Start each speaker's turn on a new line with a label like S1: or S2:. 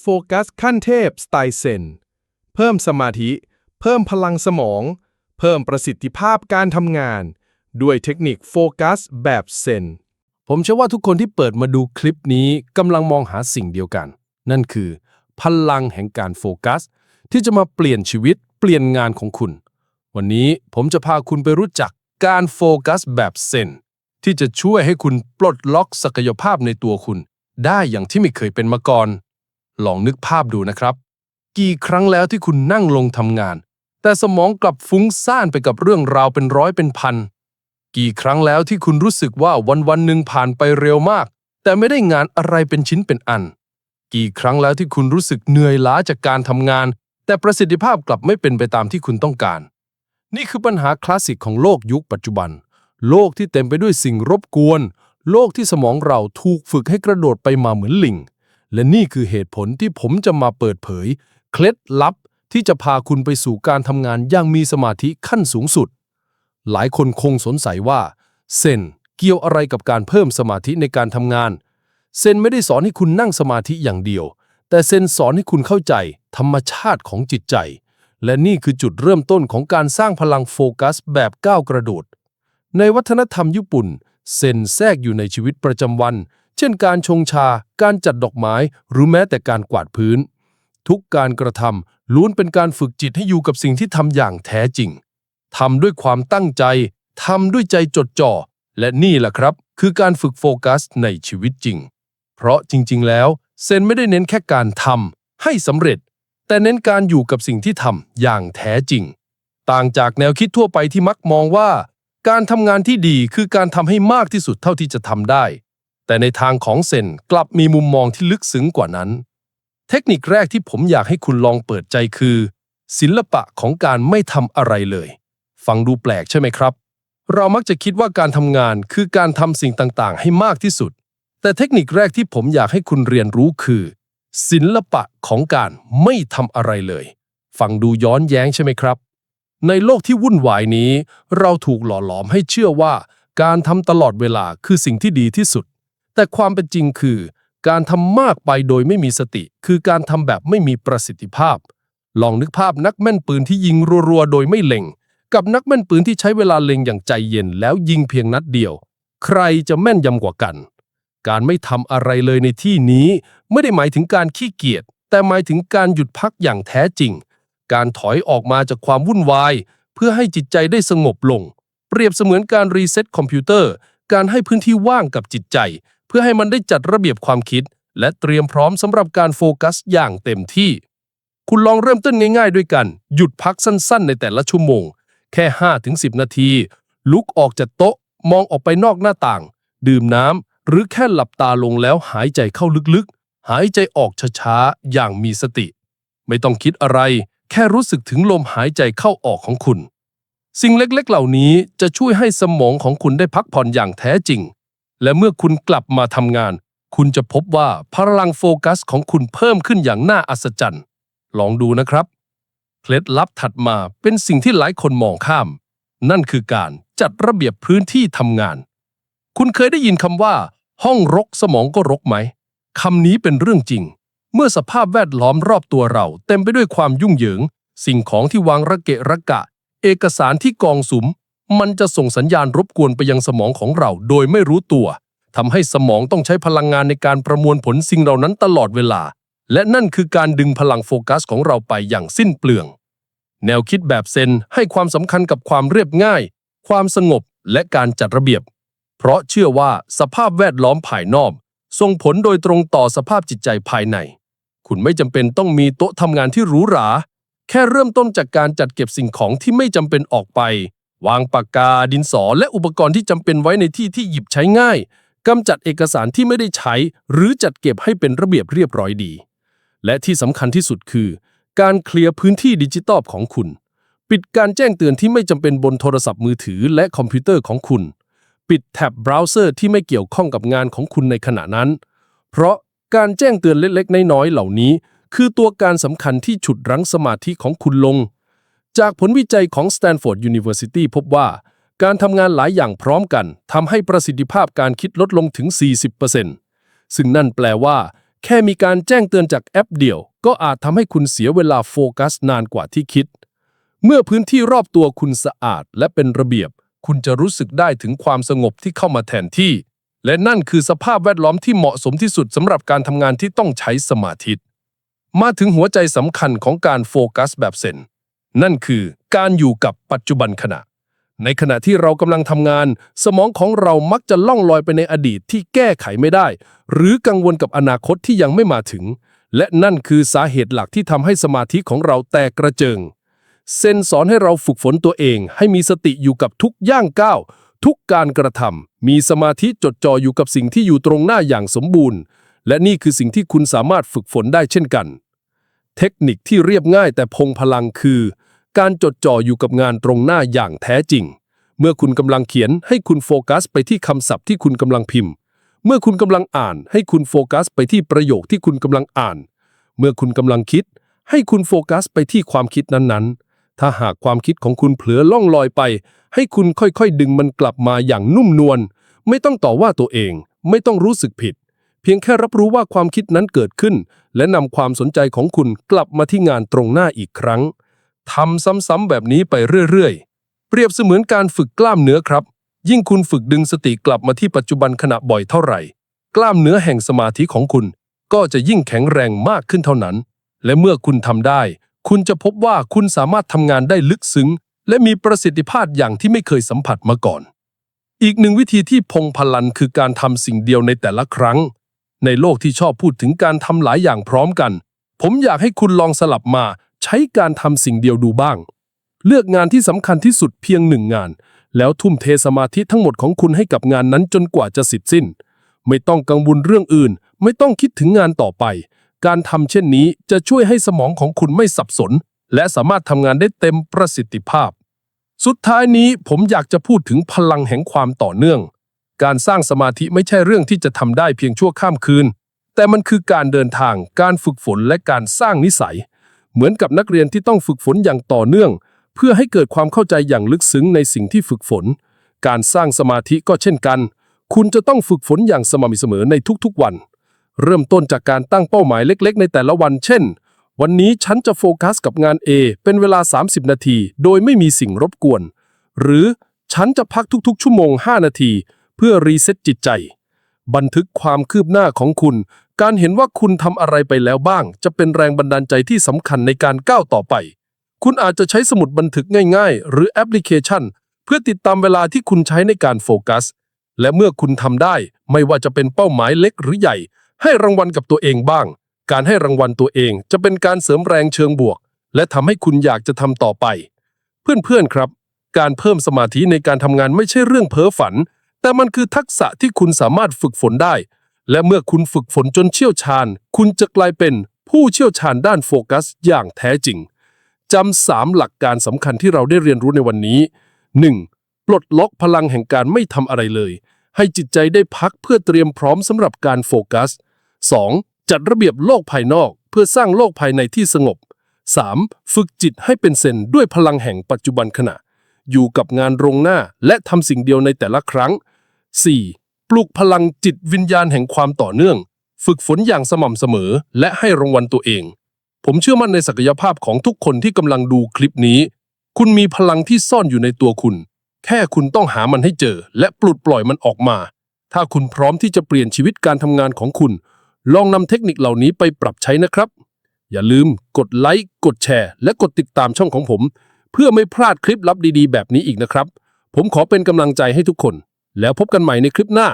S1: โฟกัสขั้นเทพสไตล์เซน เพิ่มสมาธิ เพิ่มพลังสมอง เพิ่มประสิทธิภาพการทำงาน ด้วยเทคนิคโฟกัสแบบเซน
S2: ผมเชื่อว่าทุกคนที่เปิดมาดูคลิปนี้กำลังมองหาสิ่งเดียวกัน นั่นคือ พลังแห่งการโฟกัส ที่จะมาเปลี่ยนชีวิต เปลี่ยนงานของคุณ วันนี้ผมจะพาคุณไปรู้จักการโฟกัสแบบเซนที่จะช่วยให้คุณปลดล็อกศักยภาพในตัวคุณ ได้อย่างที่ไม่เคยเป็นมาก่อน ลองนึกภาพดูนะครับ กี่ครั้งแล้วที่คุณนั่งลงทำงาน แต่สมองกลับฟุ้งซ่านไปกับเรื่องราวเป็นร้อยเป็นพัน กี่ครั้งแล้วที่คุณรู้สึกว่าวันวันหนึ่งผ่านไปเร็วมาก แต่ไม่ได้งานอะไรเป็นชิ้นเป็นอัน กี่ครั้งแล้วที่คุณรู้สึกเหนื่อยล้าจากการทำงาน แต่ประสิทธิภาพกลับไม่เป็นไปตามที่คุณต้องการ นี่คือปัญหาคลาสสิกของโลกยุคปัจจุบัน โลกที่เต็มไปด้วยสิ่งรบกวน โลกที่สมองเราถูกฝึกให้กระโดดไปมาเหมือนลิง และนี่คือเหตุผลที่ผมจะมาเปิดเผย เคล็ดลับที่จะพาคุณไปสู่การทำงานอย่างมีสมาธิขั้นสูงสุด หลายคนคงสงสัยว่าเซนเกี่ยวอะไรกับการเพิ่มสมาธิในการทำงาน เซนไม่ได้สอนให้คุณนั่งสมาธิอย่างเดียว แต่เซนสอนให้คุณเข้าใจ ธรรมชาติของจิตใจ และนี่คือจุดเริ่มต้นของการสร้างพลังโฟกัสแบบก้าวกระโดด ในวัฒนธรรมญี่ปุ่น เซนแทรกอยู่ในชีวิตประจำวัน เช่นการชงชา การจัดดอกไม้ หรือแม้แต่การกวาดพื้น ทุกการกระทำล้วนเป็นการฝึกจิตให้อยู่กับสิ่งที่ทำอย่างแท้จริงทำด้วยความตั้งใจทำด้วยใจจดจ่อ และนี่แหละครับ คือการฝึกโฟกัสในชีวิตจริง เพราะจริง ๆ แล้ว เซนไม่ได้เน้นแค่การทำให้สำเร็จ แต่เน้นการอยู่กับสิ่งที่ทำอย่างแท้จริง ต่างจากแนวคิดทั่วไปที่มักมองว่า การทำงานที่ดีคือการทำให้มากที่สุดเท่าที่จะทำได้ แต่ในทางของเซนกลับมีมุมมองที่ลึกซึ้งกว่านั้น เทคนิคแรกที่ผมอยากให้คุณลองเปิดใจคือ ศิลปะของการไม่ทำอะไรเลย ฟังดูแปลกใช่ไหมครับ เรามักจะคิดว่าการทำงานคือการทำสิ่งต่างๆ ให้มากที่สุด แต่เทคนิคแรกที่ผมอยากให้คุณเรียนรู้คือ ศิลปะของการไม่ทำอะไรเลย ฟังดูย้อนแย้งใช่ไหมครับ ในโลกที่วุ่นวายนี้ เราถูกหล่อหลอมให้เชื่อว่า การทำตลอดเวลาคือสิ่งที่ดีที่สุด แต่ความเป็นจริงคือ การทำมากไปโดยไม่มีสติ คือการทำแบบไม่มีประสิทธิภาพ ลองนึกภาพนักแม่นปืนที่ยิงรัวๆ โดยไม่เล็ง กับนักแม่นปืนที่ใช้เวลาเล็งอย่างใจเย็นแล้วยิงเพียงนัดเดียว ใครจะแม่นยำกว่ากัน การไม่ทำอะไรเลยในที่นี้ ไม่ได้หมายถึงการขี้เกียจแต่หมายถึงการหยุดพักอย่างแท้จริง การถอยออกมาจากความวุ่นวาย เพื่อให้จิตใจได้สงบลง เปรียบเสมือนการรีเซ็ตคอมพิวเตอร์ การให้พื้นที่ว่างกับจิตใจ เพื่อให้มันได้จัดระเบียบความคิด และเตรียมพร้อมสำหรับการโฟกัสอย่างเต็มที่ คุณลองเริ่มต้นง่ายๆ ด้วยกัน หยุดพักสั้นๆ ในแต่ละชั่วโมง แค่ 5-10 นาที ลุกออกจากโต๊ะมองออกไปนอกหน้าต่าง ดื่มน้ำหรือแค่หลับตาลงแล้วหายใจเข้าลึกๆ หายใจออกช้าๆอย่างมีสติ ไม่ต้องคิดอะไร แค่รู้สึกถึงลมหายใจเข้าออกของคุณ สิ่งเล็กๆ เหล่านี้จะช่วยให้สมองของคุณได้พักผ่อนอย่างแท้จริง และเมื่อคุณกลับมาทำงาน คุณจะพบว่าพลังโฟกัสของคุณเพิ่มขึ้นอย่างน่าอัศจรรย์ ลองดูนะครับ เคล็ดลับถัดมาเป็นสิ่งที่หลายคนมองข้าม นั่นคือการจัดระเบียบพื้นที่ทำงาน คุณเคยได้ยินคำว่า ห้องรกสมองก็รกไหมคำนี้เป็นเรื่องจริง เมื่อสภาพแวดล้อมรอบตัวเรา เต็มไปด้วยความยุ่งเหยิง สิ่งของที่วางระเกะระกะ เอกสารที่กองสุม มันจะส่งสัญญาณรบกวนไปยังสมองของเราโดยไม่รู้ตัวทำให้สมองต้องใช้พลังงานในการประมวลผลสิ่งเหล่านั้นตลอดเวลา และนั่นคือการดึงพลังโฟกัสของเราไปอย่างสิ้นเปลือง แนวคิดแบบเซนให้ความสำคัญกับความเรียบง่าย ความสงบและการจัดระเบียบ เพราะเชื่อว่าสภาพแวดล้อมภายนอกส่งผลโดยตรงต่อสภาพจิตใจภายใน คุณไม่จำเป็นต้องมีโต๊ะทำงานที่หรูหรา แค่เริ่มต้นจากการจัดเก็บสิ่งของที่ไม่จำเป็นออกไป วางปากกาดินสอและอุปกรณ์ที่จำเป็นไว้ในที่ที่หยิบใช้ง่ายกำจัดเอกสารที่ไม่ได้ใช้ หรือจัดเก็บให้เป็นระเบียบเรียบร้อยดี และที่สำคัญที่สุดคือ การเคลียร์พื้นที่ดิจิตอลของคุณ ปิดการแจ้งเตือนที่ไม่จำเป็นบนโทรศัพท์มือถือและคอมพิวเตอร์ของคุณ ปิดแท็บเบราว์เซอร์ที่ไม่เกี่ยวข้องกับงานของคุณในขณะนั้น เพราะการแจ้งเตือนเล็กๆ น้อยๆเหล่านี้ คือตัวการสำคัญที่ฉุดรั้งสมาธิของคุณลง จากผลวิจัยของ Stanford University พบว่า การทำงานหลายอย่างพร้อมกันทำให้ประสิทธิภาพการคิดลดลงถึง 40%ซึ่งนั่นแปลว่า แค่มีการแจ้งเตือนจากแอปเดียว ก็อาจทำให้คุณเสียเวลาโฟกัสนานกว่าที่คิด เมื่อพื้นที่รอบตัวคุณสะอาดและเป็นระเบียบ คุณจะรู้สึกได้ถึงความสงบที่เข้ามาแทนที่ และนั่นคือสภาพแวดล้อมที่เหมาะสมที่สุดสำหรับการทำงานที่ต้องใช้สมาธิมาถึงหัวใจสำคัญของการโฟกัสแบบเซน นั่นคือการอยู่กับปัจจุบันขณะ ในขณะที่เรากำลังทำงาน สมองของเรามักจะล่องลอยไปในอดีตที่แก้ไขไม่ได้ หรือกังวลกับอนาคตที่ยังไม่มาถึง และนั่นคือสาเหตุหลักที่ทำให้สมาธิของเราแตกกระเจิง เซนสอนให้เราฝึกฝนตัวเอง ให้มีสติอยู่กับทุกย่างก้าวทุกการกระทำมีสมาธิจดจ่ออยู่กับสิ่งที่อยู่ตรงหน้าอย่างสมบูรณ์ และนี่คือสิ่งที่คุณสามารถฝึกฝนได้เช่นกัน เทคนิคที่เรียบง่ายแต่พงพลังคือ การจดจ่ออยู่กับงานตรงหน้าอย่างแท้จริง เมื่อคุณกำลังเขียนให้คุณโฟกัสไปที่คำศัพท์ที่คุณกำลังพิมพ์ เมื่อคุณกำลังอ่านให้คุณโฟกัสไปที่ประโยคที่คุณกำลังอ่าน เมื่อคุณกำลังคิด ให้คุณโฟกัสไปที่ความคิดนั้นๆ ถ้าหากความคิดของคุณเผลอล่องลอยไป ให้คุณค่อยๆ ดึงมันกลับมาอย่างนุ่มนวลไม่ต้องต่อว่าตัวเอง ไม่ต้องรู้สึกผิด เพียงแค่รับรู้ว่าความคิดนั้นเกิดขึ้น และนำความสนใจของคุณกลับมาที่งานตรงหน้าอีกครั้งทำซ้ำๆแบบนี้ไปเรื่อยๆ เปรียบเสมือนการฝึกกล้ามเนื้อครับ ยิ่งคุณฝึกดึงสติกลับมาที่ปัจจุบันขณะบ่อยเท่าไหร่ กล้ามเนื้อแห่งสมาธิของคุณ ก็จะยิ่งแข็งแรงมากขึ้นเท่านั้น และเมื่อคุณทำได้ คุณจะพบว่าคุณสามารถทำงานได้ลึกซึ้ง และมีประสิทธิภาพอย่างที่ไม่เคยสัมผัสมาก่อน อีกหนึ่งวิธีที่พงพลันคือการทำสิ่งเดียวในแต่ละครั้ง ในโลกที่ชอบพูดถึงการทำหลายอย่างพร้อมกัน ผมอยากให้คุณลองสลับมาใช้การทำสิ่งเดียวดูบ้าง เลือกงานที่สำคัญที่สุดเพียงหนึ่งงาน แล้วทุ่มเทสมาธิทั้งหมดของคุณให้กับงานนั้นจนกว่าจะสร็จสิ้น ไม่ต้องกังวลเรื่องอื่น ไม่ต้องคิดถึงงานต่อไป การทำเช่นนี้จะช่วยให้สมองของคุณไม่สับสน และสามารถทำงานได้เต็มประสิทธิภาพ สุดท้ายนี้ผมอยากจะพูดถึงพลังแห่งความต่อเนื่อง การสร้างสมาธิไม่ใช่เรื่องที่จะทำได้เพียงชั่วข้ามคืน แต่มันคือการเดินทาง การฝึกฝนและการสร้างนิสัย เหมือนกับนักเรียนที่ต้องฝึกฝนอย่างต่อเนื่อง เพื่อให้เกิดความเข้าใจอย่างลึกซึ้งในสิ่งที่ฝึกฝน การสร้างสมาธิก็เช่นกัน คุณจะต้องฝึกฝนอย่างสม่ำเสมอในทุกๆวัน เริ่มต้นจากการตั้งเป้าหมายเล็ก ๆ ในแต่ละวัน เช่น วันนี้ฉันจะโฟกัสกับงาน A เป็นเวลา 30 นาที โดยไม่มีสิ่งรบกวน หรือฉันจะพักทุกๆ ชั่วโมง 5 นาที เพื่อรีเซ็ตจิตใจ บันทึกความคืบหน้าของคุณ การเห็นว่าคุณทำอะไรไปแล้วบ้าง จะเป็นแรงบันดาลใจที่สำคัญในการก้าวต่อไป คุณอาจจะใช้สมุดบันทึกง่ายๆ หรือแอปพลิเคชัน เพื่อติดตามเวลาที่คุณใช้ในการโฟกัส และเมื่อคุณทำได้ ไม่ว่าจะเป็นเป้าหมายเล็กหรือใหญ่ ให้รางวัลกับตัวเองบ้าง การให้รางวัลตัวเองจะเป็นการเสริมแรงเชิงบวก และทำให้คุณอยากจะทำต่อไป เพื่อนๆครับ การเพิ่มสมาธิในการทำงานไม่ใช่เรื่องเพ้อฝัน แต่มันคือทักษะที่คุณสามารถฝึกฝนได้ และเมื่อคุณฝึกฝนจนเชี่ยวชาญ คุณจะกลายเป็นผู้เชี่ยวชาญด้านโฟกัสอย่างแท้จริงจำสามหลักการสำคัญที่เราได้เรียนรู้ในวันนี้ 1. ปลดล็อกพลังแห่งการไม่ทำอะไรเลย ให้จิตใจได้พักเพื่อเตรียมพร้อมสำหรับการโฟกัส 2. จัดระเบียบโลกภายนอก เพื่อสร้างโลกภายในที่สงบ 3. ฝึกจิตให้เป็นเซนด้วยพลังแห่งปัจจุบันขณะ อยู่กับงานตรงหน้าและทำสิ่งเดียวในแต่ละครั้ง 4. ปลุกพลังจิตวิญญาณแห่งความต่อเนื่อง ฝึกฝนอย่างสม่ำเสมอ และให้รางวัลตัวเอง ผมเชื่อมั่นในศักยภาพของทุกคนที่กำลังดูคลิปนี้ คุณมีพลังที่ซ่อนอยู่ในตัวคุณ แค่คุณต้องหามันให้เจอ และปลดปล่อยมันออกมา ถ้าคุณพร้อมที่จะเปลี่ยนชีวิตการทำงานของคุณ ลองนำเทคนิคเหล่านี้ไปปรับใช้นะครับ อย่าลืมกดไลค์กดแชร์ และกดติดตามช่องของผม เพื่อไม่พลาดคลิปลับดีๆ แบบนี้อีกนะครับ ผมขอเป็นกำลังใจให้ทุกคน แล้วพบกันใหม่ในคลิปหน้า